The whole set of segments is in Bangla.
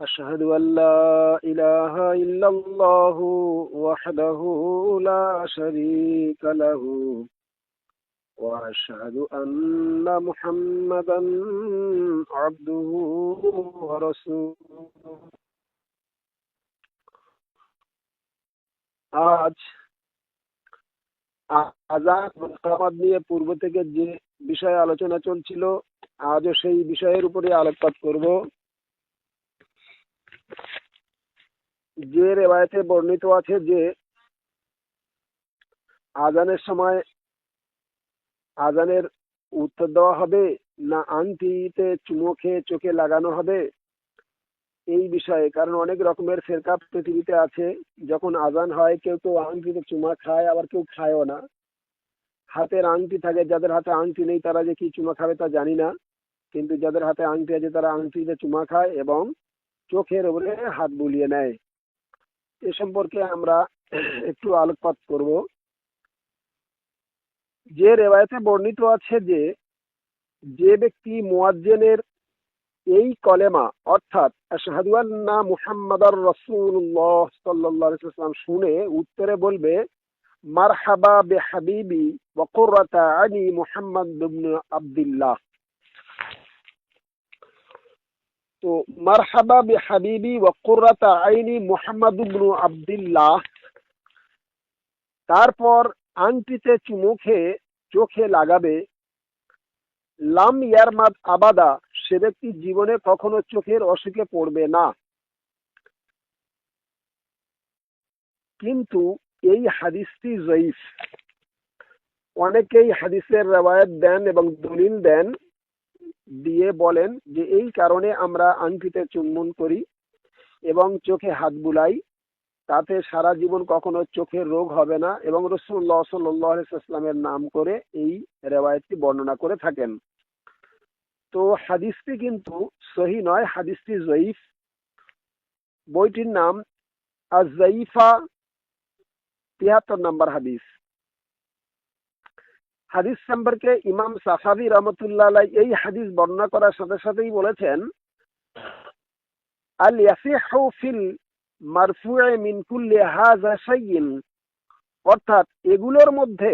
أشهد أن لا إله إلا الله وحده لا شريك له وأشهد أن محمدا عبده ورسوله আজ আজাদ মুক্তাবাদ নিয়ে পূর্ব থেকে যে বিষয়ে আলোচনা চলছিল আজও সেই বিষয়ের উপরে আলোকপাত করব যে রেবায়তে বর্ণিত আছে যে আজানের সময় আজানের উত্তর দেওয়া হবে, না আংটিতে চুমো খেয়ে চোখে লাগানো হবে? এই বিষয়ে, কারণ অনেক রকমের ফেরকা পৃথিবীতে আছে। যখন আজান হয়, কেউ কেউ আংটিতে চুমা খায়, আবার কেউ খায়ও না। হাতের আংটি থাকে, যাদের হাতে আংটি নেই, তারা যে কি চুমা খাবে তা জানি না। কিন্তু যাদের হাতে আংটি আছে, তারা আংটিতে চুমা খায় এবং চোখের উপরে হাত বুলিয়ে নেয়। এ সম্পর্কে আমরা একটু আলোকপাত করব। যে রেওয়ায়তে বর্ণিত আছে যে যে ব্যক্তি মুয়াজ্জেনের এই কলেমা, অর্থাৎ আশহাদু আন্না মুহাম্মাদার আলাইহি ওয়াসাল্লাম শুনে উত্তরে বলবে, মারহাবা বিহাবিবি ওয়া কুররাতা আনি মুহাম্মদ ইবনে আব্দুল্লাহ। তো মারহাবা বিহাবিবি ওয়া কুররাতা আইনি মুহাম্মদ ইবনে আব্দুল্লাহ। তারপর আংটিতে চুমু খেয়ে চোখে লাগাবে। লাম ইয়ারমাদ আবাদা, সে ব্যক্তি জীবনে কখনো চোখের অসুখে পড়বে না। কিন্তু এই হাদিসটি জয়ীফ। অনেকেই হাদিসের রেওয়ায়ত দেন এবং দলিল দেন। দিয়ে বলেন যে এই কারণে আমরা আংটিতে চুম্বন করি এবং চোখে হাত বুলাই। তাতে সারা জীবন কখনো চোখের রোগ হবে না এবং রসুল্লাহ সাল্লামের নাম করে এই রেওয়ায়তটি বর্ণনা করে থাকেন। তো হাদিসটি কিন্তু সহি নয়, হাদিসটি জয়ীফ। বইটির নাম আজাইফা তিয়াত্তর নম্বর হাদিস। হাদিস সম্পর্কে ইমাম সাফাবি রহমতুল্লাহ এই হাদিস বর্ণনা করার সাথে সাথেই বলেছেন, আল ইয়াসিহু ফিল মারফুয়ে মিন কুল্লি হাযা শাইইন অর্থাৎ এগুলোর মধ্যে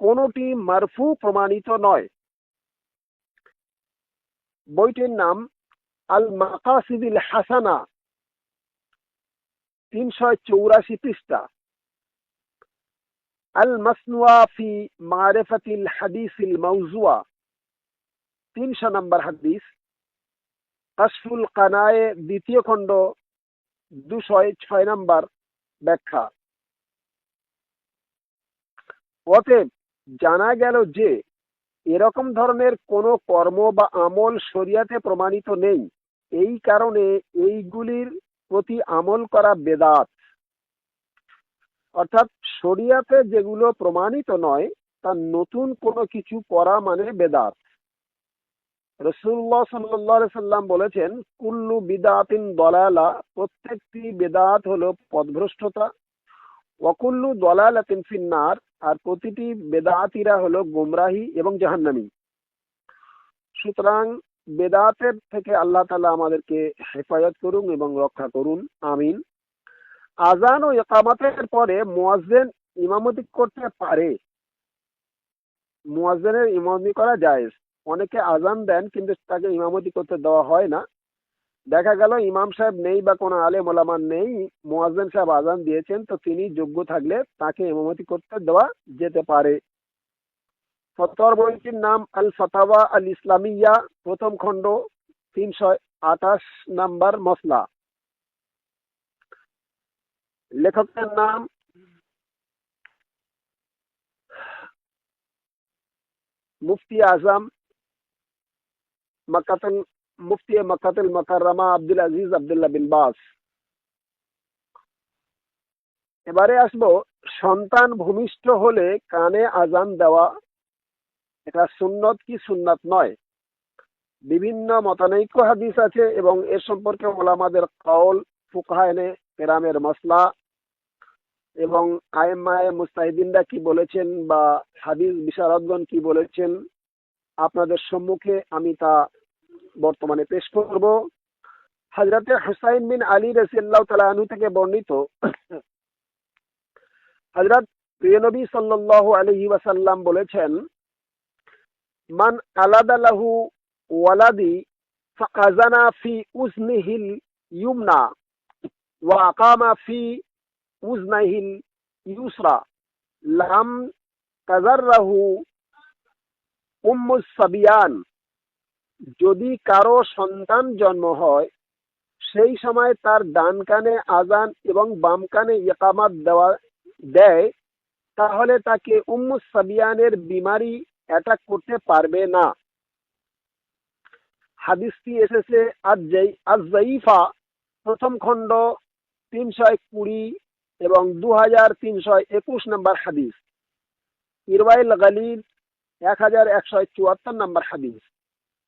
কোনটি মারফু প্রমাণিত নয়। বইটির নাম আল মাকাসিদিল হাসানা, তিনশো চৌরাশি পৃষ্ঠা। মাসনুয়া ফি মারেফাতিল হাদিসিল মাউজুয়া তিনশো নম্বর হাদিস, কাশফুল কানায়ে দ্বিতীয় খণ্ড, দুশয় ছয় নম্বর ব্যাখ্যা। অতএব জানা গেল যে, এরকম ধরনের কোনো কর্ম বা আমল শরিয়াতে প্রমাণিত নেই। এই কারণে এইগুলির প্রতি আমল করা বেদাত। অর্থাৎ শরিয়াতে যেগুলো প্রমাণিত নয় তা নতুন কোনো কিছু করা মানে বেদাত। রসুল্লাহ সাল্লাহ সাল্লাম বলেছেন, কুল্লু বিদাতিন দলালা, প্রত্যেকটি বেদাত হলো পদভ্রষ্টতা ওয়াকুল্লু দলালাতিন ফিন্নার, আর প্রতিটি বেদাতিরা হলো গোমরাহি এবং জাহান্নামি। সুতরাং বেদাতের থেকে আল্লাহ তালা আমাদেরকে হেফাজত করুন এবং রক্ষা করুন। আমিন। আজান ও একামাতের পরে মোয়াজেন ইমামতি করতে পারে। মোয়াজেনের ইমামতি করা যায় অনেকে আজান দেন, কিন্তু তাকে ইমামতি করতে দেওয়া হয় না। দেখা গেল, ইমাম সাহেব নেই বা কোনো আলেম ওলামান নেই, মোয়াজ্জেন সাহেব আজান দিয়েছেন, তো তিনি যোগ্য থাকলে তাকে ইমামতি করতে দেওয়া যেতে পারে। ফতোয়ার বইটির নাম আল ফতাওয়া আল ইসলামিয়া প্রথম খণ্ড, তিনশো আঠাশ নাম্বার মশলা লেখকের নাম মুফতি আজম মকাতুল মুফতি মকাতুল মকাররমা আব্দুল আজিজ আবদুল্লাহ বিন বাস। এবারে আসব, সন্তান ভূমিষ্ঠ হলে কানে আজান দেওয়া, এটা সুন্নত কি সুন্নাত নয়? বিভিন্ন মতানৈক্য হাদিস আছে এবং এ সম্পর্কে ওলামাদের কওল ফুকাহায়নে কেরামের মশলা এবং আয়েমায় মুস্তাহিদিনরা কি বলেছেন বা হাদিস বিশারদগণ কি বলেছেন, আপনাদের সম্মুখে আমি তা বর্তমানে পেশ করব। হজরতে হুসাইন বিন আলী রসিল্লাহ তালু থেকে বর্ণিত হজরত প্রিয়নবী সাল্লাহ আলহি ওয়াসাল্লাম বলেছেন, মান আলাদালাহু ওয়ালাদি ফাকাজানা ফি উজনিহিল ইউমনা ওয়া আকামা ফি উজনাহিল ইউসরা লাম কাজাররাহু উম্মুস সাবিয়ান যদি কারও সন্তান জন্ম হয়, সেই সময় তার ডান কানে আজান এবং বাম কানে ইকামাত দেওয়া দেয়, তাহলে তাকে উম্মুস সাবিয়ানের বিমারি অ্যাটাক করতে পারবে না। হাদিসটি এসেছে আজ আজাইফা প্রথম খণ্ড তিনশো কুড়ি এবং দু হাজার তিনশো একুশ নম্বর হাদিস। ইরওয়াইল গালিদ এক হাজার একশো চুয়াত্তর নম্বর হাদিস।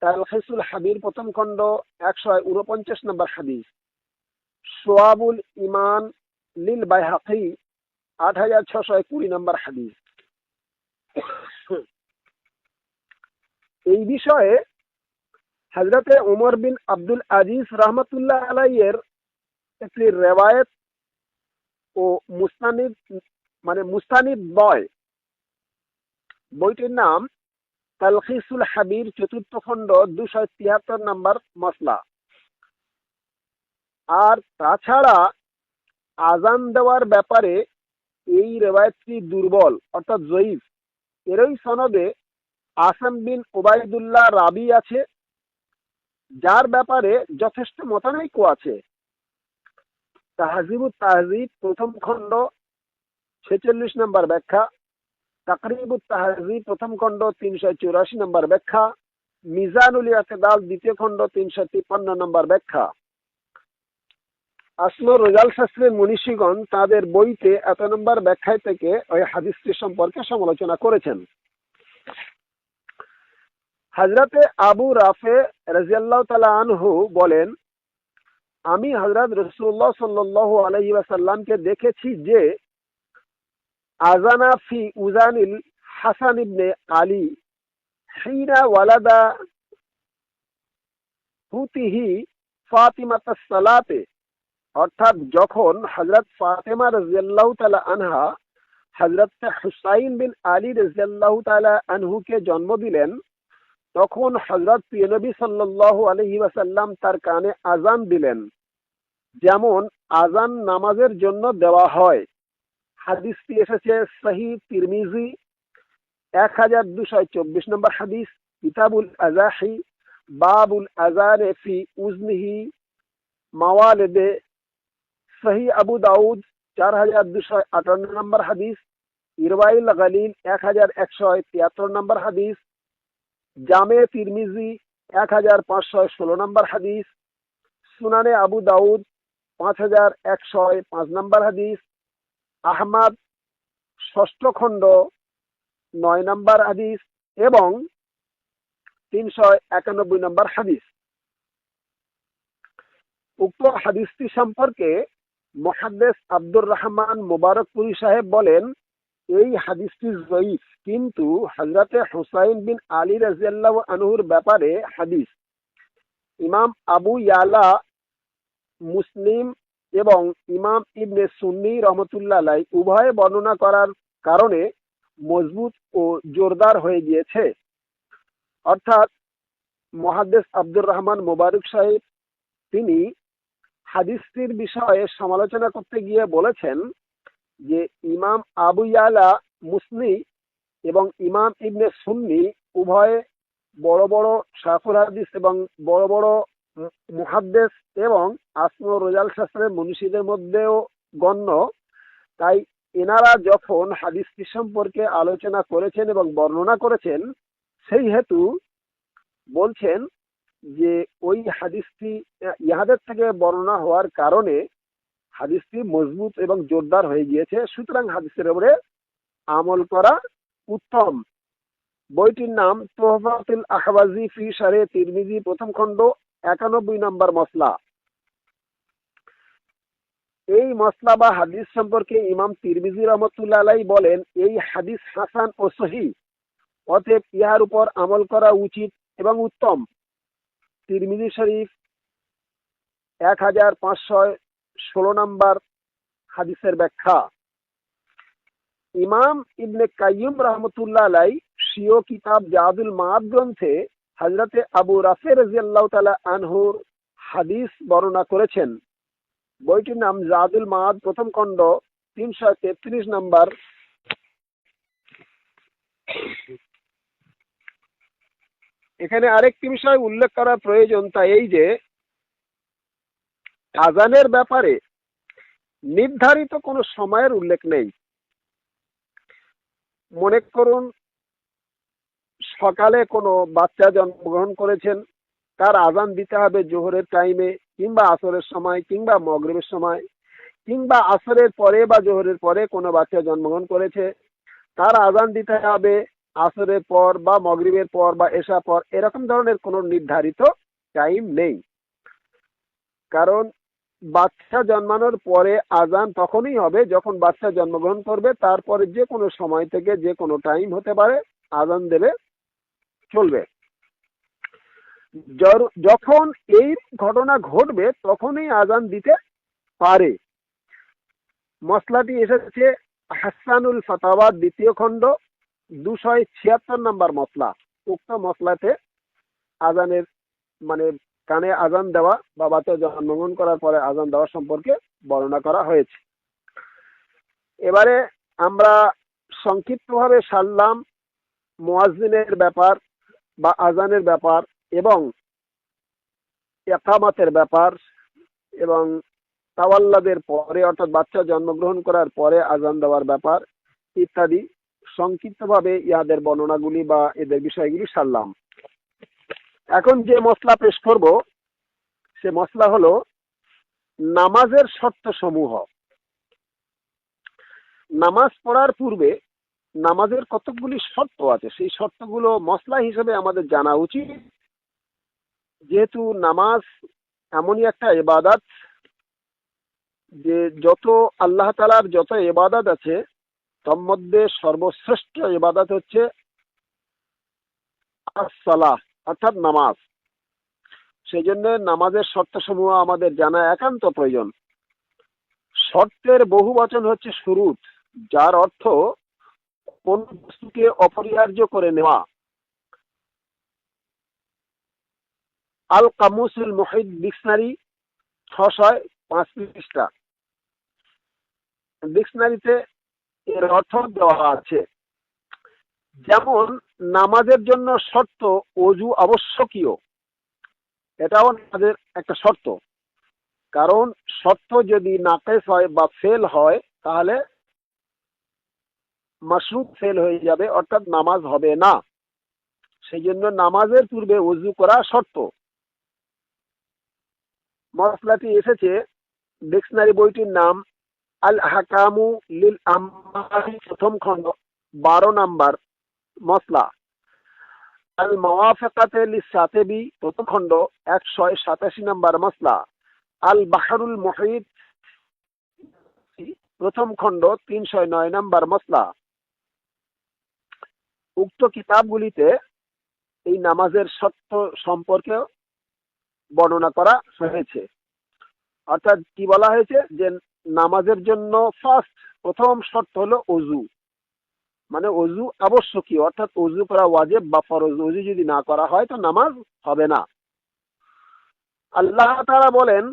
তালখিসুল হাবির প্রথম খণ্ড একশো উনপঞ্চাশ নম্বর হাদিস। সোয়াবুল ইমান লিল বাইহাকি আট হাজার ছশো কুড়ি নম্বর হাদিস। এই বিষয়ে হজরতে উমর বিন আব্দুল আজিজ রহমতুল্লাহ আলাইয়ের একটি রেওয়ায়ত ও মুস্তানিদ মানে মুস্তানিদ বয়। বইটির নাম তালখিসুল হাবির চতুর্থ খণ্ড দুশো তিয়াত্তর নম্বর মশলা আর তাছাড়া আজান দেওয়ার ব্যাপারে এই রেওয়ায়তটি দুর্বল, অর্থাৎ জয়ীফ। এরই সনদে আসাম বিন ওবায়দুল্লাহ রাবি আছে, যার ব্যাপারে যথেষ্ট মতানৈক্য আছে। তাহজিবুত তাহজিব, প্রথম খণ্ড, ছেচল্লিশ নম্বর ব্যাখ্যা। তাকরিবুত তাহজিব, প্রথম খণ্ড, তিনশো চুরাশি নম্বর ব্যাখ্যা। মিজানুল ইয়াতেদাল দ্বিতীয় খণ্ড, তিনশো তিপ্পান্ন নম্বর ব্যাখ্যা। আসলো রোজাল শাস্ত্রের মনীষীগণ তাদের বইতে এত নম্বর ব্যাখ্যায় থেকে ওই হাদিসটি সম্পর্কে সমালোচনা করেছেন। হাজরাতে আবু রাফে রাজিয়াল্লাহ তালা আনহু বলেন আমি হজরত রসুল্লাহ সাল্লাহ আলহি দেখেছি যে আজানা ফি উজানিল হাসান ইবনে আলী হিনা ওয়ালাদা হুতিহি সালাতে। অর্থাৎ যখন হজরত ফাতেমা রাজিয়াল্লাহ তালা আনহা হজরত হুসাইন বিন আলী রাজিয়াল্লাহ তালা আনহুকে জন্ম দিলেন তখন হজরত পিয়নবী সাল্লাহ আলহি ওয়াসাল্লাম তার কানে আজান দিলেন। যেমন আজান নামাজের জন্য দেওয়া হয়। হাদিসটি এসেছে সহি তিরমিজি এক হাজার দুশো চব্বিশ নম্বর হাদিস। কিতাবুল আজাহি বাবুল আজারে ফি উজনিহি মাওয়ালেদে সহি আবু দাউদ চার হাজার দুশো আটান্ন নম্বর হাদিস। ইরবাইল গালিল এক হাজার একশো তিয়াত্তর নম্বর হাদিস। জামে তিরমিজি, এক হাজার পাঁচশো ষোলো নম্বর হাদিস, সুনানে আবু দাউদ, পাঁচ হাজার একশো পাঁচ নম্বর হাদিস, আহমাদ, ষষ্ঠ খণ্ড, নয় নম্বর হাদিস এবং তিনশো একানব্বই নম্বর হাদিস। উক্ত হাদিসটি সম্পর্কে মহাদ্দেস আব্দুর রহমান মোবারকপুরি সাহেব বলেন এই হাদিসটি জয়ীফ। কিন্তু হজরতে হুসাইন বিন আলী রাজিয়াল্লাহ আনহুর ব্যাপারে হাদিস। ইমাম আবু ইয়ালা, মুসলিম এবং ইমাম ইবনে সুন্নি রহমতুল্লাহ উভয়ে বর্ণনা করার কারণে মজবুত ও জোরদার হয়ে গিয়েছে। অর্থাৎ মহাদ্দেস আব্দুর রহমান মোবারক সাহেব, তিনি হাদিসটির বিষয়ে সমালোচনা করতে গিয়ে বলেছেন যে ইমাম আবু ইয়ালা মুসনি এবং ইমাম ইবনে সুন্নি উভয়ে বড় বড় শাকুর হাদিস এবং বড় বড় মুহাদ্দেস এবং আসমু রোজাল শাস্ত্রের মনীষীদের মধ্যেও গণ্য। তাই এনারা যখন হাদিসটি সম্পর্কে আলোচনা করেছেন এবং বর্ণনা করেছেন, সেই হেতু বলছেন যে ওই হাদিসটি ইহাদের থেকে বর্ণনা হওয়ার কারণে হাদিসটি মজবুত এবং জোরদার হয়ে গিয়েছে। সুতরাং হাদিসের উপরে আমল করা উত্তম। বইটির নাম তোহফাতুল আহবাজি ফি সারে তিরমিজি, প্রথম খণ্ড, একানব্বই নম্বর মশলা এই মশলা বা হাদিস সম্পর্কে ইমাম তিরমিজি রহমতুল্লাহ বলেন, এই হাদিস হাসান ও সহি, অতএব ইহার উপর আমল করা উচিত এবং উত্তম। তিরমিজি শরীফ এক হাজার পাঁচশো ষোলো নম্বর হাদিসের ব্যাখ্যা। ইমাম ইবনে কাইয়ুম রহমতুল্লাহ আলাই সিও কিতাব জাদুল মাদ গ্রন্থে হজরতে আবু রাফে রাজিয়াল্লাহ তালা আনহুর হাদিস বর্ণনা করেছেন। বইটির নাম জাদুল মাদ, প্রথম খণ্ড, তিনশো তেত্রিশ নম্বর। এখানে আরেকটি বিষয় উল্লেখ করা প্রয়োজন, তা এই যে আজানের ব্যাপারে নির্ধারিত কোনো সময়ের উল্লেখ নেই। মনে করুন, সকালে কোনো বাচ্চা জন্মগ্রহণ করেছেন, তার আজান দিতে হবে জোহরের টাইমে কিংবা আসরের সময় কিংবা মগরিবের সময় কিংবা আসরের পরে বা জোহরের পরে কোনো বাচ্চা জন্মগ্রহণ করেছে, তার আজান দিতে হবে আসরের পর বা মগরিবের পর বা এসা পর, এরকম ধরনের কোনো নির্ধারিত টাইম নেই। কারণ বাচ্চা জন্মানোর পরে আজান তখনই হবে যখন বাচ্চা জন্মগ্রহণ করবে, তারপরে যে কোনো সময় থেকে যে কোনো টাইম হতে পারে আজান দেবে, চলবে। যখন এই ঘটনা ঘটবে তখনই আজান দিতে পারে। মশলাটি এসেছে হাসানুল ফাতাওয়ার দ্বিতীয় খণ্ড দুশয় ছিয়াত্তর নম্বর মশলা উক্ত মশলাতে আজানের মানে কানে আজান দেওয়া বা বাচ্চা জন্মগ্রহণ করার পরে আজান দেওয়া সম্পর্কে বর্ণনা করা হয়েছে। এবারে আমরা সংক্ষিপ্তভাবে সারলাম মোয়াজিনের ব্যাপার বা আজানের ব্যাপার এবং একামাতের ব্যাপার এবং তাওয়াল্লাদের পরে অর্থাৎ বাচ্চা জন্মগ্রহণ করার পরে আজান দেওয়ার ব্যাপার ইত্যাদি সংক্ষিপ্তভাবে ইহাদের বর্ণনাগুলি বা এদের বিষয়গুলি সারলাম। এখন যে মশলা পেশ করব, সে মশলা হলো নামাজের শর্ত সমূহ নামাজ পড়ার পূর্বে নামাজের কতকগুলি শর্ত আছে, সেই শর্তগুলো মশলা হিসেবে আমাদের জানা উচিত। যেহেতু নামাজ এমনই একটা এবাদাত যে যত আল্লাহ তালার যত এবাদাত আছে, তার মধ্যে সর্বশ্রেষ্ঠ এবাদাত হচ্ছে আসসালাহ। অর্থাৎ নামাজ। সেই জন্য নামাজের শর্তসমূহ আমাদের জানা একান্ত প্রয়োজন। শর্তের বহু বচন হচ্ছে শুরুত যার অর্থ কোন বস্তুকে অপরিহার্য করে নেওয়া। আল কামুসুল মহিদ ডিকশনারি ছশয় পাঁচ পৃষ্ঠা। ডিকশনারিতে এর অর্থ দেওয়া আছে। যেমন নামাজের জন্য শর্ত, অজু আবশ্যকীয়। এটাও নামাজের একটা শর্ত। কারণ শর্ত যদি নাকেস হয় বা ফেল হয়, তাহলে মাসরুফ ফেল হয়ে যাবে, অর্থাৎ নামাজ হবে না। সেই জন্য নামাজের পূর্বে অজু করা শর্ত। মশলাটি এসেছে ডিকশনারি বইটির নাম আল হাকামু লিল আম্মারি প্রথম খণ্ড, বারো নাম্বার। মশলা আল মাওয়াফাকাতে লিসাতেবি প্রথম খণ্ড একশো সাতাশি নাম্বার মশলা আল বাহারুল মহিদ প্রথম খণ্ড তিনশো নয় নাম্বার মশলা উক্ত কিতাবগুলিতে এই নামাজের সত্য সম্পর্কে বর্ণনা করা হয়েছে। অর্থাৎ কি বলা হয়েছে? যে নামাজের জন্য ফার্স্ট প্রথম শর্ত হলো অজু মানে অজু আবশ্যকীয়, অর্থাৎ অজু করা ওয়াজেব বা ফরজ অজু যদি না করা হয় তো নামাজ হবে না। আল্লাহ তারা বলেন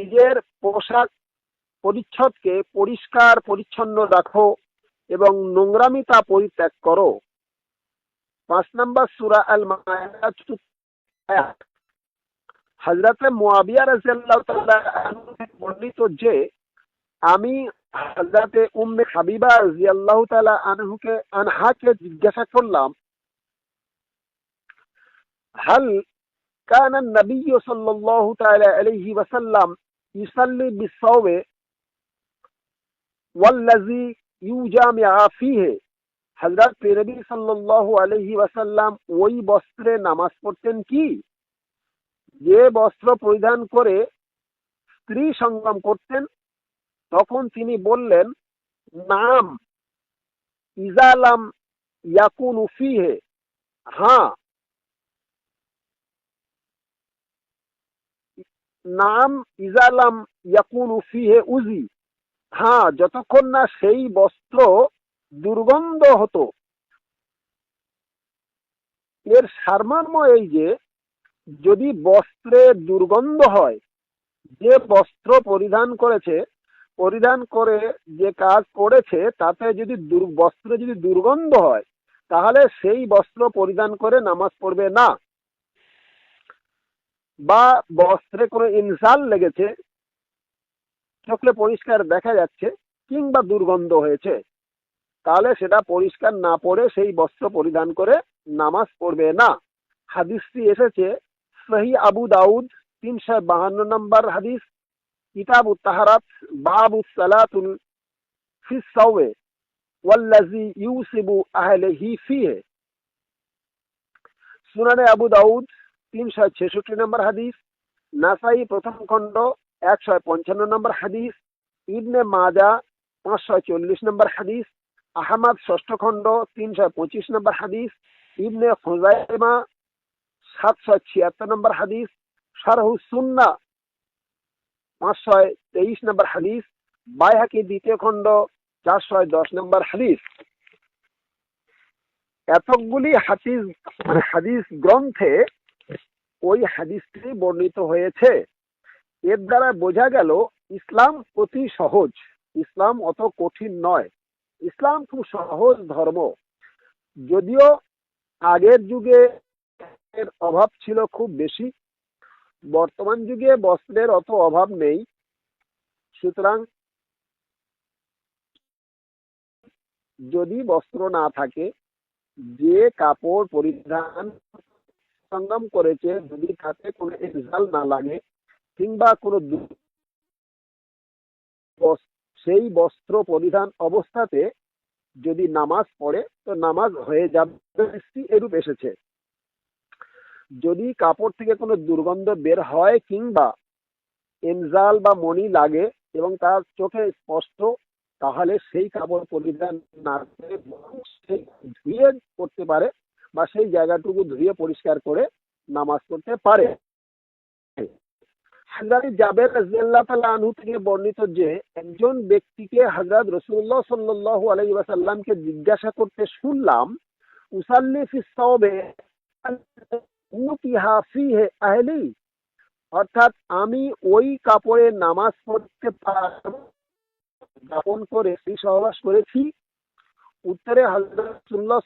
নিজের পোশাক পরিচ্ছদকে পরিষ্কার, পরিচ্ছন্ন রাখো এবং নোংরামিতা পরিত্যাগ করো। পাঁচ নম্বর সুরা আল হজরতে মুয়াবিয়া রাজিয়াল্লাহ বর্ণিত যে আমি হজরতে উম্মে হাবিবা রাজিয়াল্লাহ তাআলা আনহুকে আনহাকে জিজ্ঞাসা করলাম হাল كان النبي صلى الله تعالى عليه وسلم يصلي بالصوم والذي يجامع فيه হজরত নবী সাল্লাল্লাহু আলাইহি ওয়াসাল্লাম ওই বস্ত্রে নামাজ পড়তেন কি যে বস্ত্র পরিধান করে স্ত্রী সঙ্গম করতেন, তখন তিনি বললেন, নাম ইজালাম ইয়াকুন ফিহে। হ্যাঁ নাম ইজালাম ইয়াকুন ফিহে উজি। হ্যাঁ যতক্ষণ না সেই বস্ত্র দুর্গন্ধ হতো। এর সারমর্ম এই যে যদি বস্ত্রে দুর্গন্ধ হয়, যে বস্ত্র পরিধান করেছে, পরিধান করে যে কাজ করেছে, তাতে যদি বস্ত্রে যদি দুর্গন্ধ হয়, তাহলে সেই বস্ত্র পরিধান করে নামাজ পড়বে না। বা বস্ত্রে কোনো ইনসাল লেগেছে, চোখে পরিষ্কার দেখা যাচ্ছে, কিংবা দুর্গন্ধ হয়েছে, তাহলে সেটা পরিষ্কার না পড়ে সেই বস্ত্র পরিধান করে নামাজ পড়বে না। হাদিসটি এসেছে সহি আবু দাউদ, তিনশো বাহান্ন নম্বর হাদিস, কিতাব তাহারাত, বাবু সালাতুল ফি সাওয়ে ওয়াল্লাজি ইউসিবু আহলিহি ফিহে। সুনানে আবু দাউদ, তিনশো ছেষট্টি নম্বর হাদিস, নাসাই প্রথম খণ্ড, একশো পঞ্চান্ন নম্বর হাদিস, ইবনে মাজা, পাঁচশো চল্লিশ নম্বর হাদিস, আহমদ ষষ্ঠ খণ্ড, তিনশো পঁচিশ নম্বর হাদিস, ইবনে খুজাইমা সাতশো ছিয়াত্তর নম্বর হাদিস, শারহু সুন্না পাঁচশো তেইশ নম্বর হাদিস, বাইহাকি দ্বিতীয় খণ্ড, চারশো দশ নম্বর হাদিস। এতগুলি হাদিস হাদিস গ্রন্থে ওই হাদিসটি বর্ণিত হয়েছে। এর দ্বারা বোঝা গেল, ইসলাম অতি সহজ। ইসলাম অত কঠিন নয়। ইসলাম খুব সহজ ধর্ম। যদিও আগের যুগে এর অভাব ছিল খুব বেশি। বর্তমান যুগে বস্ত্রের অত অভাব নেই। সুতরাং যদি বস্ত্র না থাকে, যে কাপড় পরিধান সংগম করেছে, যদি তাতে কোনো ইনজাল না লাগে, কিংবা কোনো সেই বস্ত্র পরিধান অবস্থাতে যদি নামাজ পড়ে, তো নামাজ হয়ে যাবে এরূপ এসেছে। যদি কাপড় থেকে কোনো দুর্গন্ধ বের হয় কিংবা এনজাল বা মণি লাগে এবং তার চোখে স্পষ্ট, তাহলে সেই কাপড় পরিধান না করে ধুয়ে করতে পারে বা সেই জায়গাটুকু ধুয়ে পরিষ্কার করে নামাজ পড়তে পারে। হাজরাত জাবের রাজিয়াল্লাহ তাআলা আনহু থেকে বর্ণিত যে একজন ব্যক্তিকে হযরত রসুল্লাহ সাল্লাল্লাহু আলাইহি ওয়াসাল্লামকে জিজ্ঞাসা করতে শুনলাম, উসাল্লি ফি আহলি। অর্থাৎ আমি ওই কাপড়ে নামাজ পড়তে পারব করে সেই সহবাস করেছি। উত্তরে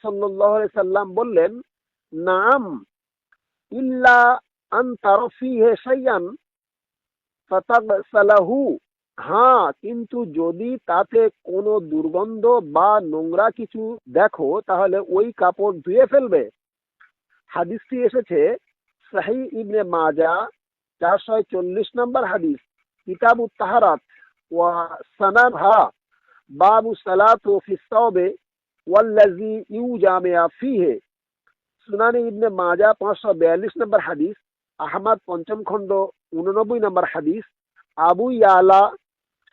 সাল্লাল্লাহু আলাইহি সাল্লাম বললেন, নাম ইল্লা আন হ্যাঁ কিন্তু যদি তাতে কোনো দুর্গন্ধ বা নোংরা কিছু দেখো, তাহলে ওই কাপড় ধুয়ে ফেলবে। হাদিসটি এসেছে সাহি ইবনে মাজা চারশো চল্লিশ নম্বর হাদিস, কিতাবু তাহারাত, ওয়া সানাদহা বাবু সালাত ও ফিসাবে ওয়াল্লাজি ইউ জামিয়া ফিহে। সুনানি ইবনে মাজা পাঁচশো বিয়াল্লিশ নম্বর হাদিস, আহমদ পঞ্চম খণ্ড উননব্বই নম্বর হাদিস, আবু ইয়ালা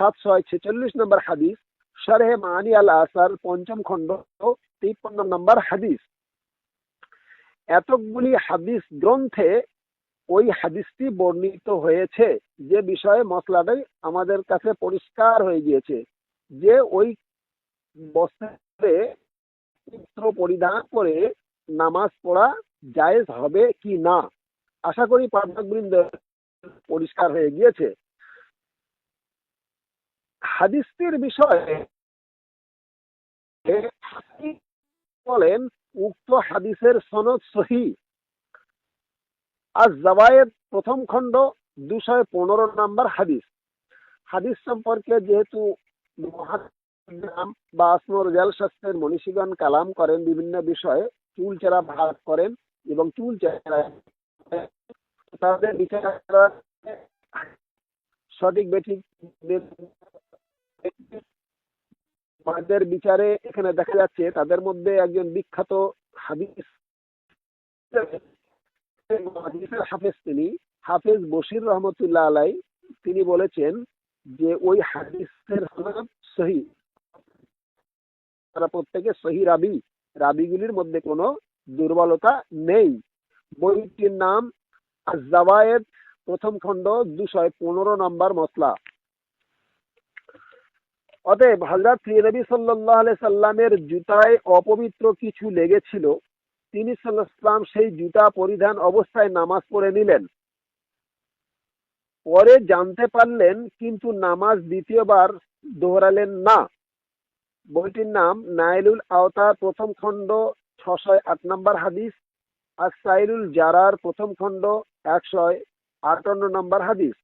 সাতশো ছেচল্লিশ নম্বর হাদিস, শরহে মানি আল আসার পঞ্চম খণ্ড, তিপ্পান্ন নম্বর হাদিস। এতগুলি হাদিস গ্রন্থে ওই হাদিসটি বর্ণিত হয়েছে, যে বিষয়ে মশলাটাই আমাদের কাছে পরিষ্কার হয়ে গিয়েছে, যে ওই বস্ত্রে বস্ত্র পরিধান করে নামাজ পড়া জায়েজ হবে কি না? আশা করি পাঠকবৃন্দ পরিষ্কার হয়ে গিয়েছে। হাদিসটির বিষয়ে বলেন উক্ত হাদিসের সনদ সহি। আজ জাবায়েদ প্রথম খণ্ড দুশো পনেরো নাম্বার হাদিস। হাদিস সম্পর্কে যেহেতু বা আসমর জাল শাস্ত্রের মনীষীগণ কালাম করেন বিভিন্ন বিষয়ে, চুল চেরা ভাগ করেন এবং চুল চেরা তাদের বিচার সঠিক বেঠিক তাদের বিচারে এখানে দেখা যাচ্ছে তাদের মধ্যে একজন বিখ্যাত হাদিস হাদিসের হাফেজ তিনি, হাফেজ বশির রহমতুল্লাহ আলাই। তিনি বলেছেন যে ওই হাদিসের সহি। তারা প্রত্যেকে সহি রাবি। রাবিগুলির মধ্যে কোনো দুর্বলতা নেই। বইটির নাম জাওয়ায়েদ প্রথম খণ্ড দুশো পনেরো নম্বর মশলা অতএব হজরত নবী সাল্লাহ সাল্লামের জুতায় অপবিত্র কিছু লেগেছিল, তিনি সাল্লাম সেই জুতা পরিধান অবস্থায় নামাজ পড়ে নিলেন। পরে জানতে পারলেন কিন্তু নামাজ দ্বিতীয়বার দোহরালেন না। বইটির নাম নাইলুল আওতার প্রথম খণ্ড ছশো আট নম্বর হাদিস, আর সাইলুল জারার প্রথম খণ্ড, একশো আটান্ন নম্বর হাদিস।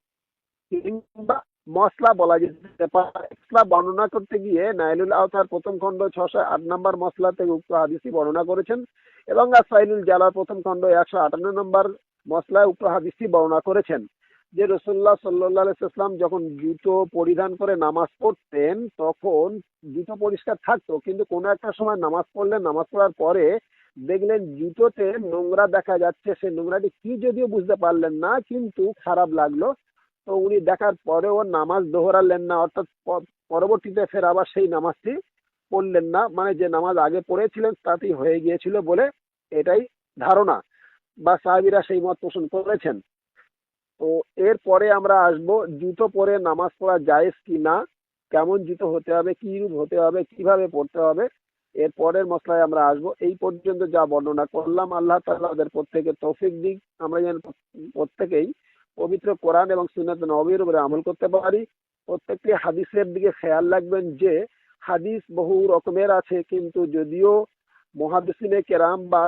কিংবা মশলা বলা যেতে পারে মশলা বর্ণনা করতে গিয়ে নাইলুল আওতার প্রথম খণ্ড ছশো আট নম্বর মশলা থেকে উক্ত হাদিসটি বর্ণনা করেছেন এবং সাইলুল জালার প্রথম খণ্ড একশো আটান্ন নম্বর মশলায় উক্ত হাদিসটি বর্ণনা করেছেন। যে রসুল্লাহ সাল্লাম যখন জুতো পরিধান করে নামাজ পড়তেন, তখন জুতো পরিষ্কার থাকতো, কিন্তু কোনো একটা সময় নামাজ পড়লেন, নামাজ পড়ার পরে দেখলেন জুতোতে নোংরা দেখা যাচ্ছে। সে নোংরাটি কি যদিও বুঝতে পারলেন না, কিন্তু খারাপ লাগল। তো উনি দেখার পরে পরেও নামাজ দোহরালেন না, অর্থাৎ পরবর্তীতে ফের আবার সেই নামাজটি পড়লেন না। মানে যে নামাজ আগে পড়েছিলেন তাতেই হয়ে গিয়েছিল বলে এটাই ধারণা বা সাহাবিরা সেই মত পোষণ করেছেন। তো এরপরে আমরা আসব, জুতো পরে নামাজ পড়া জায়েজ কি না, কেমন জুতো হতে হবে, কি রূপ হতে হবে, কীভাবে পড়তে হবে, এর পরের মশলায় আমরা আসব। এই পর্যন্ত যা বর্ণনা করলাম, আল্লাহ তাআলা ওদের প্রত্যেকে তৌফিক দিক। আমরা যেন প্রত্যেকেই পবিত্র কোরআন এবং সুন্নাত নবীর উপরে আমল করতে পারি। প্রত্যেকটি হাদিসের দিকে খেয়াল রাখবেন যে, হাদিস বহু রকমের আছে, কিন্তু যদিও মহাদিসিনে কেরাম বা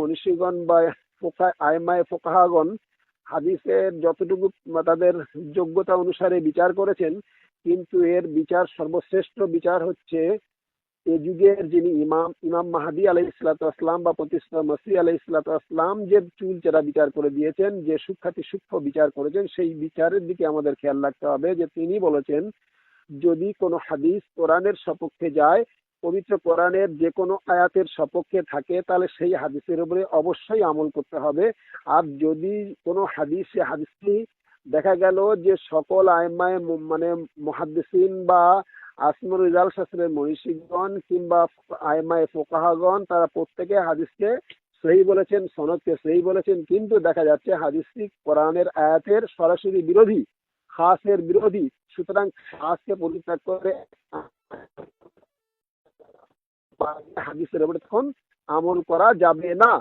মনীষীগণ বা আয়মায় ফোকাহাগণ হাদিসের যতটুকু তাদের যোগ্যতা অনুসারে বিচার করেছেন, কিন্তু এর বিচার সর্বশ্রেষ্ঠ বিচার হচ্ছে এ যুগের যিনি ইমাম ইমাম মাহাদি আলাই ইসলাতাম বা প্রতিষ্ঠা মসি আলাই ইসলাতাম যে চুল চেরা বিচার করে দিয়েছেন, যে সুখ্যাতি সূক্ষ্ম বিচার করেছেন, সেই বিচারের দিকে আমাদের খেয়াল রাখতে হবে যে তিনি বলেছেন, যদি কোনো হাদিস কোরআনের সপক্ষে যায়, পবিত্র কোরআনের যে কোনো আয়াতের সপক্ষে থাকে, তাহলে সেই হাদিসের উপরে অবশ্যই আমল করতে হবে। আর যদি কোনো হাদিস সে হাদিসটি দেখা গেল যে সকল আয়মায় মানে মহাদিসিন বা আসমর রিজাল শাস্ত্রের মনীষীগণ কিংবা ফোকাহাগণ, তারা প্রত্যেকে হাদিসকে বলেছেন, সনদকে বলেছেন। কিন্তু দেখা যাচ্ছে হাদিসটি কোরআনের আয়াতের সরাসরি বিরোধী, খাসের বিরোধী। সুতরাং খাসকে পরিত্যাগ করে হাদিসের উপরে তখন আমল করা যাবে না।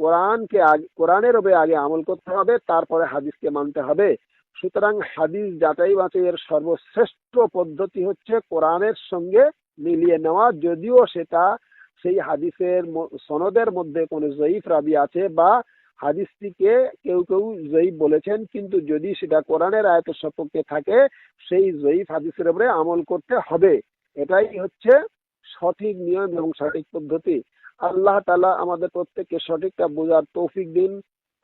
কোরআনকে কোরআনের উপরে আগে আমল করতে হবে, তারপরে হাদিসকে মানতে হবে। সুতরাং হাদিস যাচাই বাছাইয়ের সর্বশ্রেষ্ঠ পদ্ধতি হচ্ছে কোরআনের সঙ্গে মিলিয়ে নেওয়া। যদিও সেটা সেই হাদিসের সনদের মধ্যে কোনো জয়ীফ রাবি আছে বা হাদিসটিকে কেউ কেউ জয়ীফ বলেছেন, কিন্তু যদি সেটা কোরআনের আয়তের সপক্ষে থাকে, সেই জয়ীফ হাদিসের উপরে আমল করতে হবে। এটাই হচ্ছে সঠিক নিয়ম এবং সঠিক পদ্ধতি। আল্লাহ তালা আমাদের প্রত্যেককে সঠিকটা বোঝার তৌফিক দিন।